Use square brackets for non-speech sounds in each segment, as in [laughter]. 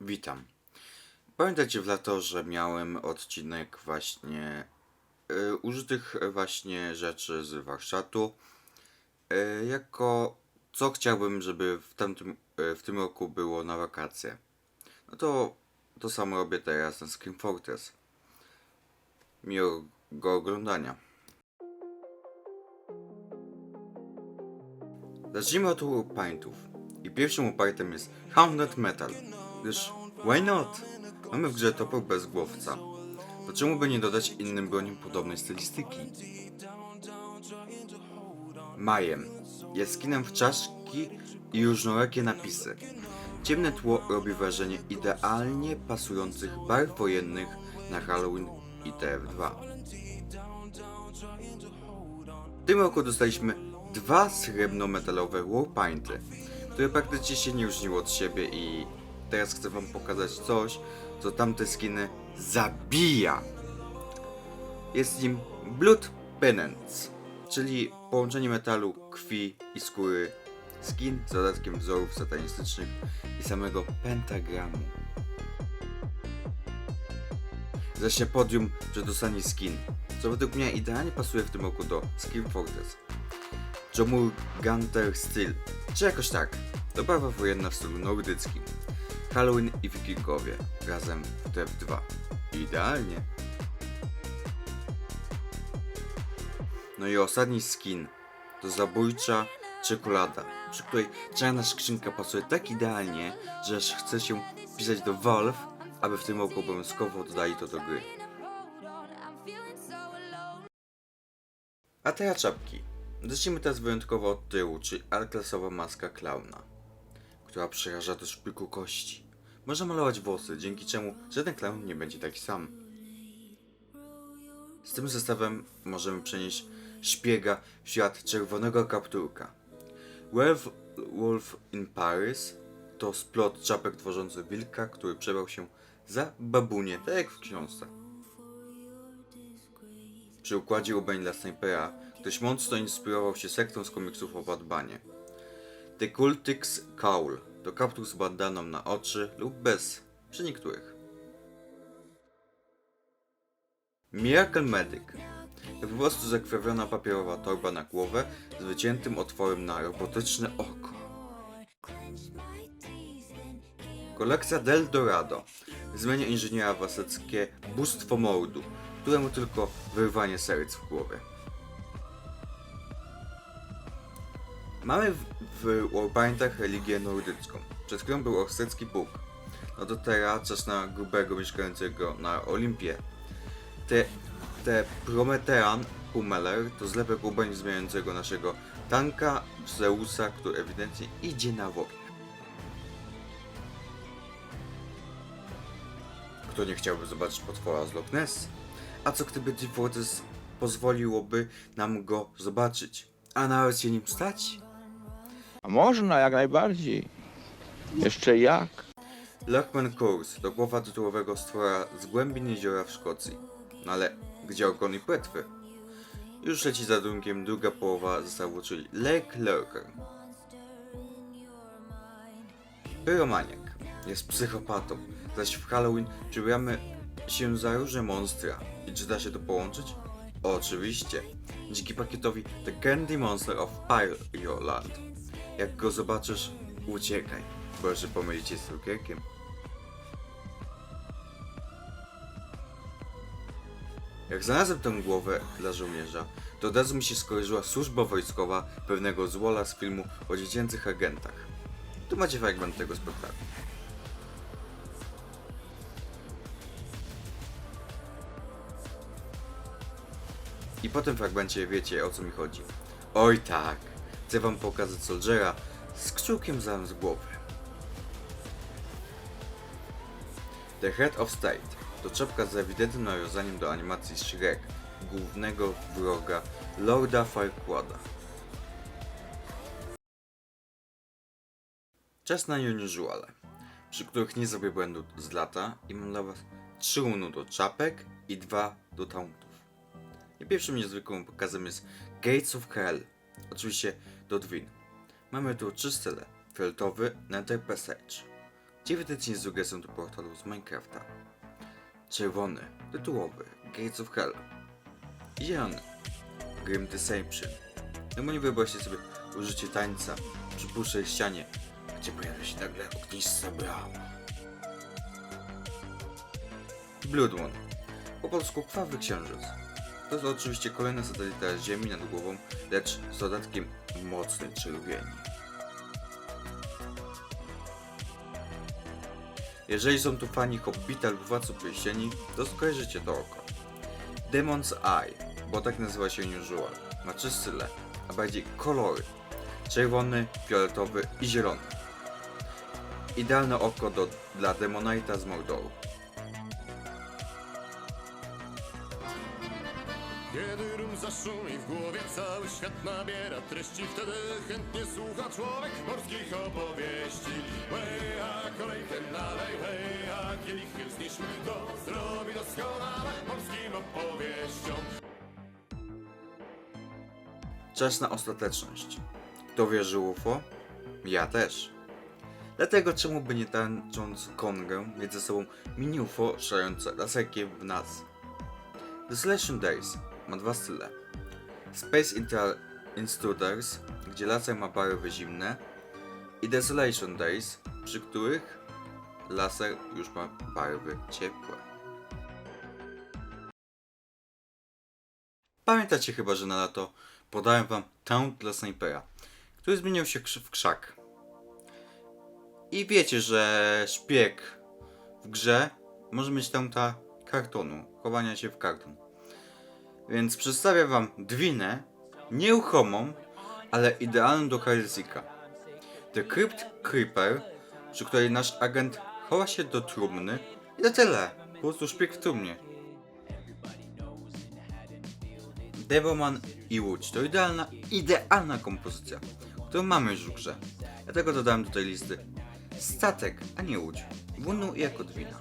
Witam. Pamiętacie w lato, że miałem odcinek właśnie y, użytych właśnie rzeczy z warsztatu. Y, jako co chciałbym, żeby w, tamtym, y, w tym roku było na wakacje. No to to samo robię teraz na Scream Fortress. Miłego oglądania. Zacznijmy od paintów. I pierwszym upartem jest Hounded Metal. Gdyż, why not? Mamy w grze topór bez głowca. To czemu by nie dodać innym broniom podobnej stylistyki? Majem. Jest skinem w czaszki i różnorakie napisy. Ciemne tło robi wrażenie idealnie pasujących barw wojennych na Halloween i TF2. W tym roku dostaliśmy dwa srebrno-metalowe warpainty, które praktycznie się nie różniły od siebie i teraz chcę wam pokazać coś, co tamte skiny zabija. Jest nim Blood Penance, czyli połączenie metalu, krwi i skóry, skin z dodatkiem wzorów satanistycznych i samego pentagramu. Zaś podium przedostanie skin, co według mnie idealnie pasuje w tym roku do Scream Fortress. Jomur Gunter Steel, czy jakoś tak. To barwa wojenna w stylu nordyckim. Halloween i Wikingowie razem w TF2. Idealnie. No i ostatni skin to zabójcza czekolada, przy której czarna skrzynka pasuje tak idealnie, że aż chce się pisać do Valve, aby w tym roku obowiązkowo dodali to do gry. A teraz czapki. Zacznijmy teraz wyjątkowo od tyłu, czyli A-klasowa maska klauna, która przeraża do szpiku kości. Można malować włosy, dzięki czemu żaden klaun nie będzie taki sam. Z tym zestawem możemy przenieść szpiega w świat czerwonego kapturka. Werewolf in Paris to splot czapek tworzący wilka, który przebrał się za babunię, tak jak w książce. Przy układzie ubrań dla snajpera ktoś mocno inspirował się sektą z komiksów o Batmanie. The Cultix Cowl to kaptur z bandaną na oczy lub bez, przy niektórych. Miracle Medic to po prostu zakrwawiona papierowa torba na głowę z wyciętym otworem na robotyczne oko. Kolekcja Del Dorado zmienia inżyniera waseckie bóstwo mordu, któremu tylko wyrwanie serc w głowie. Mamy w, w religię nordycką, przed którą był orsecki Bóg. No to teraz czas na grubego mieszkającego na Olimpie. Te, te Prometean Pumeler to zlepek ubrań zmieniającego naszego tanka Zeusa, który ewidentnie idzie na wojnę. Kto nie chciałby zobaczyć potwora z Loch Ness? A co gdyby Deep Fortress pozwoliłoby nam go zobaczyć, a nawet się nim stać? A można, jak najbardziej. Jeszcze jak? Lochman Course to głowa tytułowego stwora z głębin jeziora w Szkocji. No ale gdzie ogon i płetwy? Już leci za drunkiem druga połowa zestawu, czyli Lake Lurker. Pyromaniak jest psychopatą, zaś w Halloween przybieramy się za różne monstra. I czy da się to połączyć? Oczywiście. Dzięki pakietowi The Candy Monster of Pyroland. Jak go zobaczysz, uciekaj, bo że pomylić się z cukierkiem. Jak znalazłem tę głowę dla żołnierza, to od razu mi się skojarzyła służba wojskowa pewnego złola z filmu o dziecięcych agentach. Tu macie fragment tego spektaklu. I po tym fragmencie wiecie o co mi chodzi. Oj tak, chcę wam pokazać Soldiera z kciukiem zamiast głowy. The Head of State to czapka z ewidentnym nawiązaniem do animacji Shrek, głównego wroga Lorda Farquada. Czas na unusuale, przy których nie zrobię błędu z lata i mam dla was trzy runy do czapek i dwa do tauntów. I pierwszym niezwykłym pokazem jest Gates of Hell, oczywiście do Dwin. Mamy tu trzy style, fioletowy Nether Passage, Dziewiętnaście z sugestią do portalu z Minecrafta. Czerwony, tytułowy, Gates of Hell. I zielony, Grim Deception. No nie wyobraźcie sobie użycie tańca przy puszczej ścianie, gdzie pojawia się nagle ognista brama. Blood One. Po polsku krwawy księżyc. To jest oczywiście kolejna satelita Ziemi nad głową, lecz z dodatkiem mocnej czerwieni. Jeżeli są tu fani Hobbita lub Władców Pierścieni, to skojarzycie to oko. Demon's Eye, bo tak nazywa się Unusual, ma trzy style, a bardziej kolory. Czerwony, fioletowy i zielony. Idealne oko do, dla Demonite'a z Mordoru. Kiedy rum zaszumi w głowie, cały świat nabiera treści Wtedy chętnie słucha człowiek morskich opowieści Hej, a kolejkę nalej, hej, a kielich zniszmy To zrobi doskonale morskim opowieściom Czas na ostateczność. Kto wierzy w UFO? Ja też. Dlatego czemu by nie tańcząc kongę mieć ze sobą mini UFO szalejące laserkiem w nas? Desolation Days ma dwa style. Space Inter gdzie laser ma barwy zimne i Desolation Days, przy których laser już ma barwy ciepłe. Pamiętacie chyba, że na lato podałem wam taunt dla snajpera, który zmienił się w krzak. I wiecie, że szpieg w grze może mieć taunta kartonu, chowania się w karton. Więc przedstawię wam dwinę, nieuchomą, ale idealną do Karizika. The Crypt Creeper, przy której nasz agent chowa się do trumny i to tyle. Po prostu szpieg w trumnie. Devoman i Łódź to idealna, idealna kompozycja, którą mamy już w grze. Dlatego dodałem do tej listy statek, a nie łódź. Wunną jako dwina.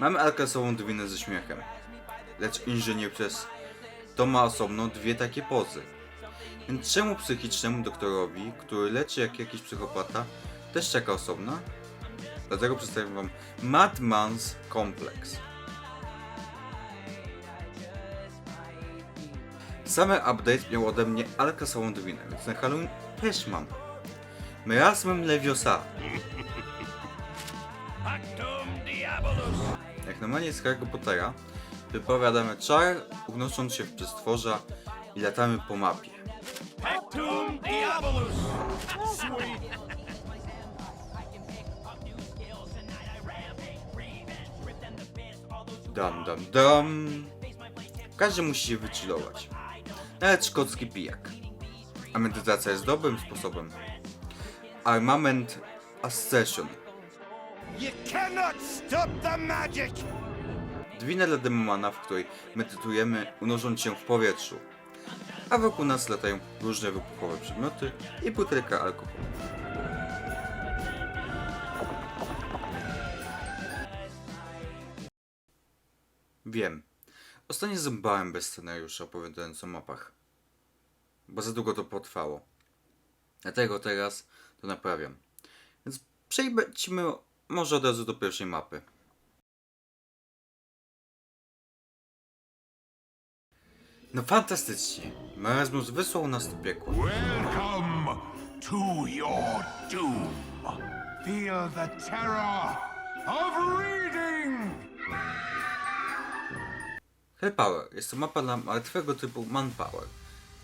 Mamy alkasową dwinę ze śmiechem, lecz inżynier przez to ma osobno dwie takie pozy. Więc czemu psychicznemu doktorowi, który leczy jak jakiś psychopata, też czeka osobna? Dlatego przedstawiam wam Madman's Complex. Summer Update miał ode mnie alkasową dwinę, więc na Halloween też mam. Miasmem Leviosa. Jak normalnie z Harry Pottera, wypowiadamy czar, unosząc się w przestworza i latamy po mapie. Pactum Diabolus! Dam, dam, dam. Każdy musi się wychillować. Nawet szkocki pijak. A medytacja jest dobrym sposobem. Armament Ascension. You cannot stop the magic! Dwinę dla demomana, w której medytujemy unosząc się w powietrzu. A wokół nas latają różne wybuchowe przedmioty i butelka alkoholu. Wiem. Ostatnio zębałem bez scenariusza opowiadając o mapach. Bo za długo to potrwało. Dlatego teraz to naprawiam. Więc przejdźmy może od razu do pierwszej mapy. No fantastycznie. Erasmus wysłał nas do piekła. Welcome to your doom. Feel the terror of reading. Hellpower jest to mapa dla martwego typu Manpower,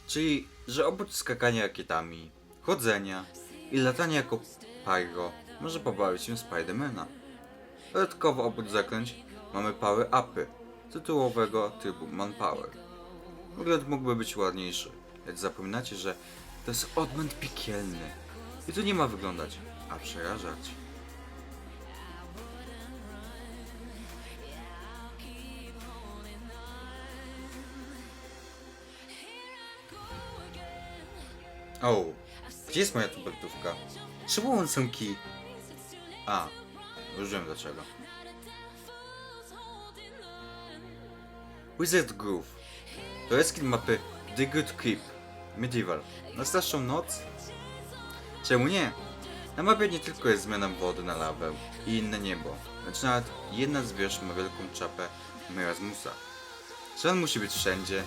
czyli że oprócz skakania rakietami, chodzenia i latania jako pyro może pobawić się Spidermana. Dodatkowo oprócz zaklęć mamy power upy tytułowego trybu Manpower. Wygląd mógłby być ładniejszy, lecz zapominacie, że to jest odmęt piekielny i tu nie ma wyglądać, a przerażać. O, gdzie jest moja tubertówka? Czemu kij? A, już wiem dlaczego. Wizard Groove. To jest skin mapy The Good Keep Medieval. Na starszą noc? Czemu nie? Na mapie nie tylko jest zmiana wody na lawę i inne niebo, lecz nawet jedna z wież ma wielką czapę Merasmusa. Czy on musi być wszędzie?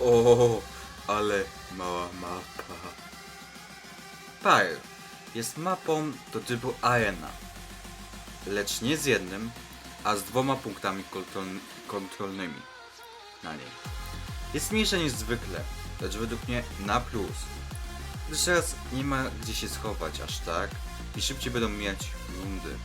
O, ale mała mapa. Pyre jest mapą do typu arena, lecz nie z jednym, a z dwoma punktami kontrol- kontrolnymi na niej. Jest mniejsza niż zwykle, lecz według mnie na plus. Gdyż teraz nie ma gdzie się schować aż tak i szybciej będą mijać rundy.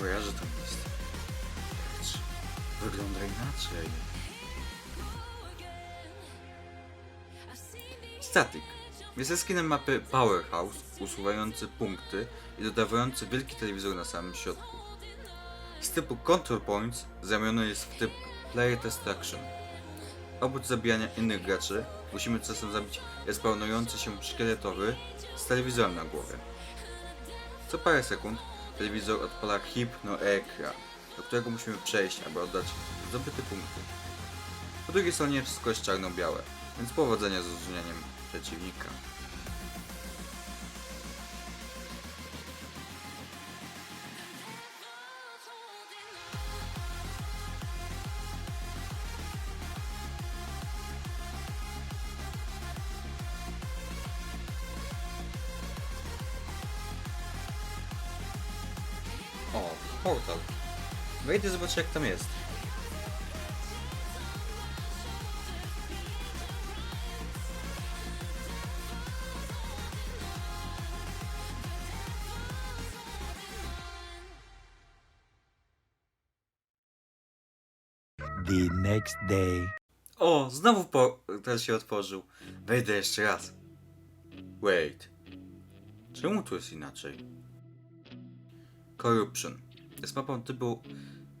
Kojarzę to miejsce. Lecz wygląda inaczej. Static. Jest skinem mapy Powerhouse, usuwający punkty i dodawający wielki telewizor na samym środku. Z typu Control Points zamieniony jest w typ Player Destruction. Oprócz zabijania innych graczy, musimy czasem zabić respawnujący się szkieletowy z telewizorem na głowie. Co parę sekund telewizor odpala Hypno Ekra, do którego musimy przejść, aby oddać zdobyte punkty. Po drugiej stronie wszystko jest czarno-białe, więc powodzenia z rozróżnianiem przeciwnika. Portal. Wejdę zobaczę jak tam jest. The next day. O, znowu portal się otworzył. Wejdę jeszcze raz. Wait. Czemu tu jest inaczej? Corruption. Jest mapą typu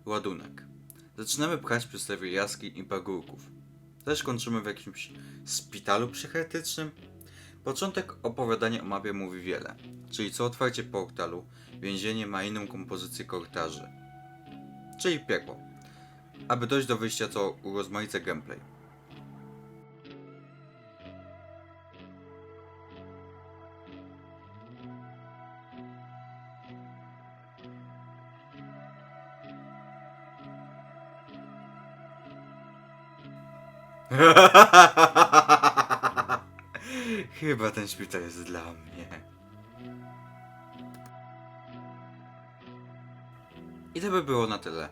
ładunek. Zaczynamy pchać przez lewej jaskiń i pagórków. Też kończymy w jakimś szpitalu psychiatrycznym. Początek opowiadania o mapie mówi wiele. Czyli co otwarcie portalu, więzienie ma inną kompozycję korytarzy. Czyli piekło. Aby dojść do wyjścia, to urozmaica gameplay. [laughs] Chyba ten szpital jest dla mnie. I to by było na tyle.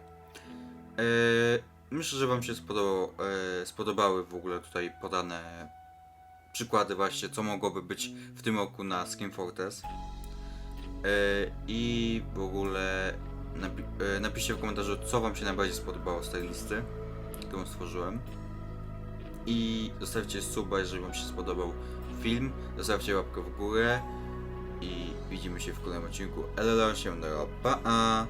Eee, myślę, że Wam się spodobało, eee, spodobały w ogóle tutaj podane przykłady właśnie, co mogłoby być w tym roku na Skin Fortress. Eee, I w ogóle napi eee, napiszcie w komentarzu, co Wam się najbardziej spodobało z tej listy, którą stworzyłem. I zostawcie suba, jeżeli Wam się spodobał film. Zostawcie łapkę w górę. I widzimy się w kolejnym odcinku. Elo, się pa!